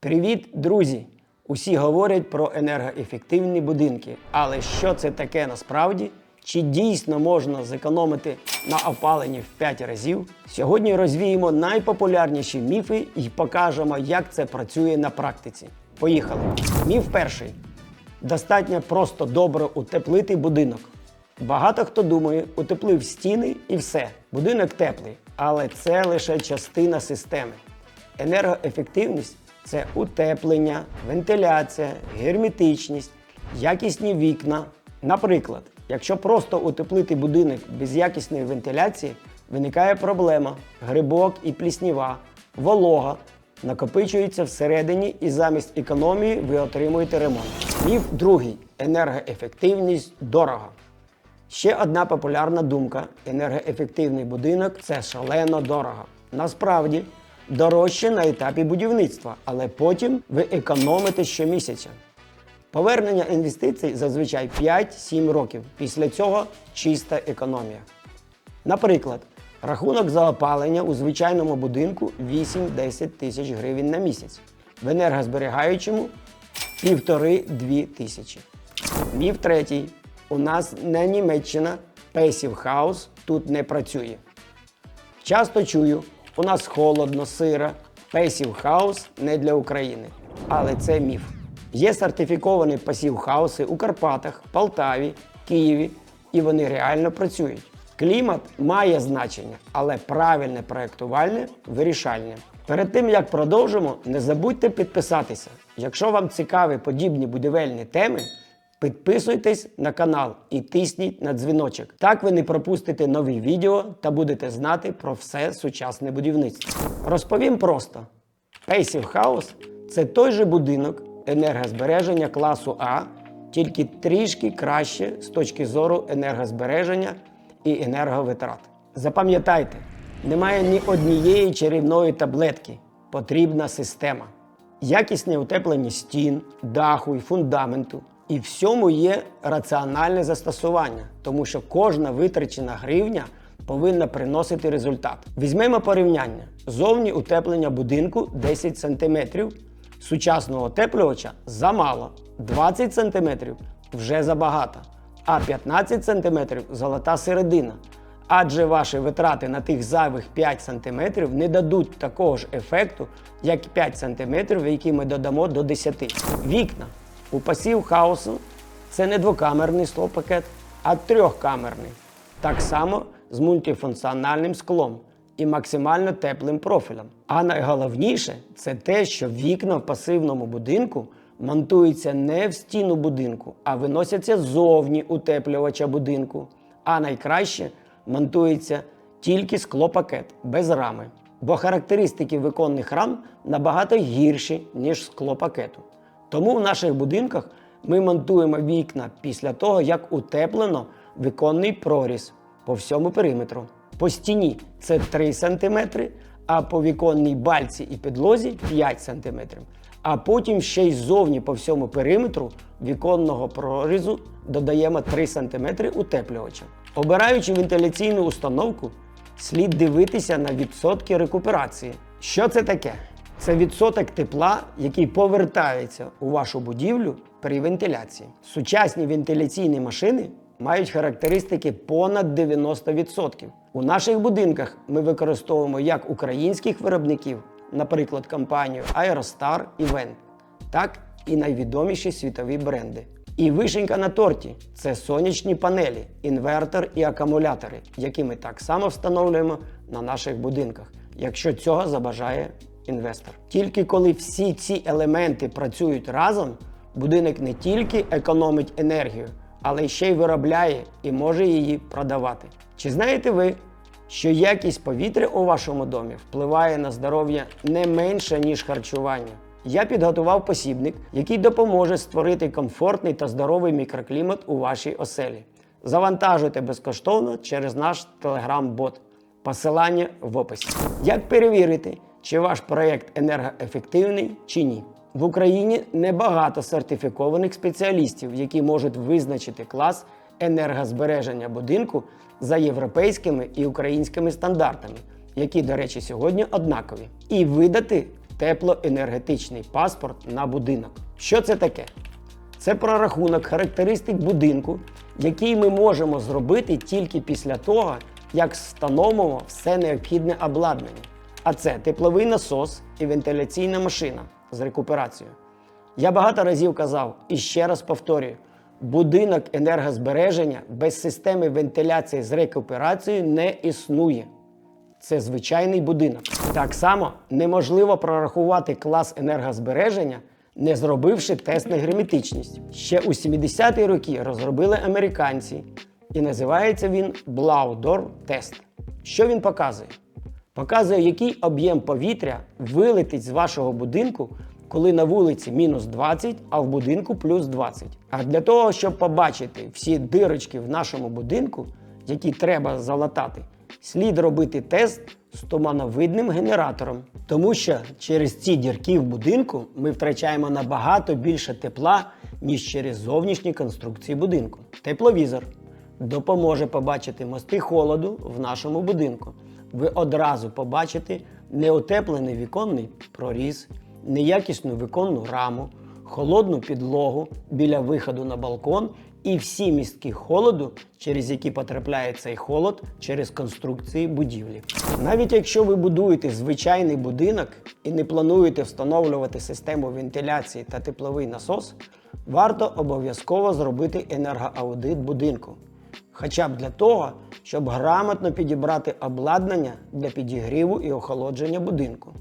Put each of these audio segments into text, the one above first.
Привіт, друзі! Усі говорять про енергоефективні будинки. Але що це таке насправді? Чи дійсно можна зекономити на опаленні в 5 разів? Сьогодні розвіємо найпопулярніші міфи і покажемо, як це працює на практиці. Поїхали! Міф перший. Достатньо просто добре утеплити будинок. Багато хто думає, утеплив стіни і все. Будинок теплий, але це лише частина системи. Енергоефективність це утеплення, вентиляція, герметичність, якісні вікна. Наприклад, якщо просто утеплити будинок без якісної вентиляції, виникає проблема: грибок і плісніва, волога накопичується всередині і замість економії ви отримуєте ремонт. Міф другий енергоефективність дорого. Ще одна популярна думка: енергоефективний будинок це шалено дорого. Насправді дорожче на етапі будівництва, але потім ви економите щомісяця. Повернення інвестицій зазвичай 5-7 років. Після цього чиста економія. Наприклад, рахунок за опалення у звичайному будинку 8-10 тисяч гривень на місяць, в енергозберігаючому 1,5-2 тисячі. Міф третій. У нас не Німеччина, Passive House тут не працює. Часто чую, у нас холодно, сиро, Passive House не для України. Але це міф. Є сертифіковані пасів-хауси у Карпатах, Полтаві, Києві, і вони реально працюють. Клімат має значення, але правильне проєктувальне вирішальне. Перед тим як продовжимо, не забудьте підписатися. Якщо вам цікаві подібні будівельні теми, Підписуйтесь на канал і тисніть на дзвіночок. Так ви не пропустите нові відео та будете знати про все сучасне будівництво. Розповім просто: Passive House – це той же будинок енергозбереження класу А, тільки трішки краще з точки зору енергозбереження і енерговитрат. Запам'ятайте, немає ні однієї чарівної таблетки, потрібна система. Якісне утеплення стін, даху і фундаменту. І всьому є раціональне застосування, тому що кожна витрачена гривня повинна приносити результат. Візьмемо порівняння: зовні утеплення будинку 10 см, сучасного утеплювача замало, 20 см вже забагато, а 15 см золота середина. Адже ваші витрати на тих зайвих 5 см не дадуть такого ж ефекту, як 5 см, які ми додамо до 10 Вікна. У пасів хаосу це не двокамерний склопакет, а трьохкамерний. Так само з мультифункціональним склом і максимально теплим профілем. А найголовніше це те, що вікна в пасивному будинку монтуються не в стіну будинку, а виносяться зовні утеплювача будинку. А найкраще монтується тільки склопакет без рами. Бо характеристики виконних рам набагато гірші, ніж склопакету. Тому в наших будинках ми монтуємо вікна після того, як утеплено виконний проріз по всьому периметру. По стіні це 3 см, а по віконній бальці і підлозі 5 см. А потім ще й ззовні по всьому периметру віконного прорізу додаємо 3 см утеплювача. Обираючи вентиляційну установку, слід дивитися на відсотки рекуперації. Що це таке? Це відсоток тепла, який повертається у вашу будівлю при вентиляції. Сучасні вентиляційні машини мають характеристики понад 90%. У наших будинках ми використовуємо як українських виробників, наприклад, компанію Aerostar і Vent, так і найвідоміші світові бренди. І вишенька на торті це сонячні панелі, інвертор і акумулятори, які ми так само встановлюємо на наших будинках, якщо цього забажає інвестор. Тільки коли всі ці елементи працюють разом, будинок не тільки економить енергію, але ще й виробляє і може її продавати. Чи знаєте ви, що якість повітря у вашому домі впливає на здоров'я не менше, ніж харчування? Я підготував посібник, який допоможе створити комфортний та здоровий мікроклімат у вашій оселі. Завантажуйте безкоштовно через наш телеграм-бот. Посилання в описі. Як перевірити, чи ваш проєкт енергоефективний чи ні? В Україні небагато сертифікованих спеціалістів, які можуть визначити клас енергозбереження будинку за європейськими і українськими стандартами, які, до речі, сьогодні однакові, і видати теплоенергетичний паспорт на будинок. Що це таке? Це прорахунок характеристик будинку, який ми можемо зробити тільки після того, як встановимо все необхідне обладнання. А це тепловий насос і вентиляційна машина з рекуперацією. Я багато разів казав і ще раз повторюю: будинок енергозбереження без системи вентиляції з рекуперацією не існує. Це звичайний будинок. Так само неможливо прорахувати клас енергозбереження, не зробивши тест на герметичність. Ще у 70-ті роки розробили американці, і називається він Blaudor тест. Що він показує? Показує, який об'єм повітря вилетить з вашого будинку, коли на вулиці мінус 20, а в будинку плюс 20. А для того, щоб побачити всі дирочки в нашому будинку, які треба залатати, слід робити тест з тумановидним генератором. Тому що через ці дірки в будинку ми втрачаємо набагато більше тепла, ніж через зовнішні конструкції будинку. Тепловізор допоможе побачити мости холоду в нашому будинку. Ви одразу побачите неутеплений віконний проріз, неякісну віконну раму, холодну підлогу біля виходу на балкон і всі містки холоду, через які потрапляє цей холод через конструкції будівлі. Навіть якщо ви будуєте звичайний будинок і не плануєте встановлювати систему вентиляції та тепловий насос, варто обов'язково зробити енергоаудит будинку. Хоча б для того, щоб грамотно підібрати обладнання для підігріву і охолодження будинку,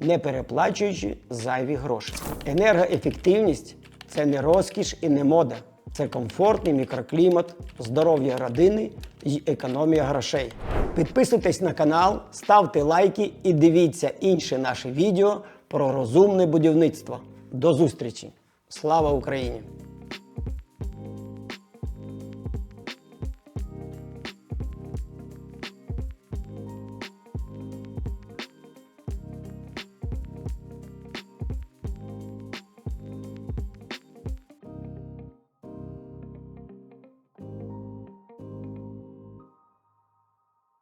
не переплачуючи зайві гроші. Енергоефективність це не розкіш і не мода. Це комфортний мікроклімат, здоров'я родини і економія грошей. Підписуйтесь на канал, ставте лайки і дивіться інші наші відео про розумне будівництво. До зустрічі! Слава Україні!